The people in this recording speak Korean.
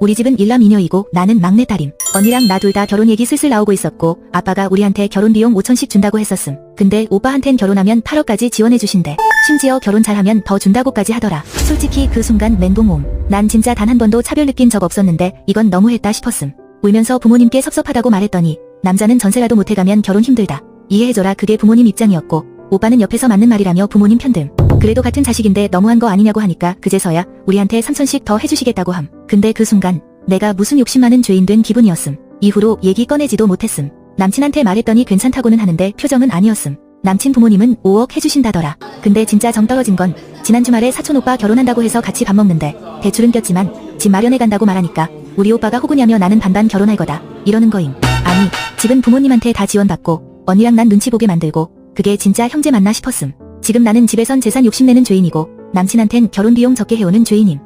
우리 집은 일남 이녀이고 나는 막내딸임. 언니랑 나 둘 다 결혼 얘기 슬슬 나오고 있었고 아빠가 우리한테 결혼 비용 5천씩 준다고 했었음. 근데 오빠한텐 결혼하면 8억까지 지원해 주신대. 심지어 결혼 잘하면 더 준다고까지 하더라. 솔직히 그 순간 멘붕 옴. 난 진짜 단 한 번도 차별 느낀 적 없었는데 이건 너무했다 싶었음. 울면서 부모님께 섭섭하다고 말했더니 남자는 전세라도 못해가면 결혼 힘들다. 이해해줘라 그게 부모님 입장이었고 오빠는 옆에서 맞는 말이라며 부모님 편듦. 그래도 같은 자식인데 너무한 거 아니냐고 하니까 그제서야 우리한테 3천씩 더 해주시겠다고 함. 근데 그 순간 내가 무슨 욕심 많은 죄인 된 기분이었음. 이후로 얘기 꺼내지도 못했음. 남친한테 말했더니 괜찮다고는 하는데 표정은 아니었음. 남친 부모님은 5억 해주신다더라. 근데 진짜 정 떨어진 건 지난 주말에 사촌 오빠 결혼한다고 해서 같이 밥 먹는데 대출은 꼈지만 집 마련해 간다고 말하니까 우리 오빠가 호구냐며 나는 반반 결혼할 거다. 이러는 거임. 아니 집은 부모님한테 다 지원받고 언니랑 난 눈치 보게 만들고 그게 진짜 형제 맞나 싶었음. 지금 나는 집에선 재산 욕심내는 죄인이고 남친한텐 결혼 비용 적게 해오는 죄인임.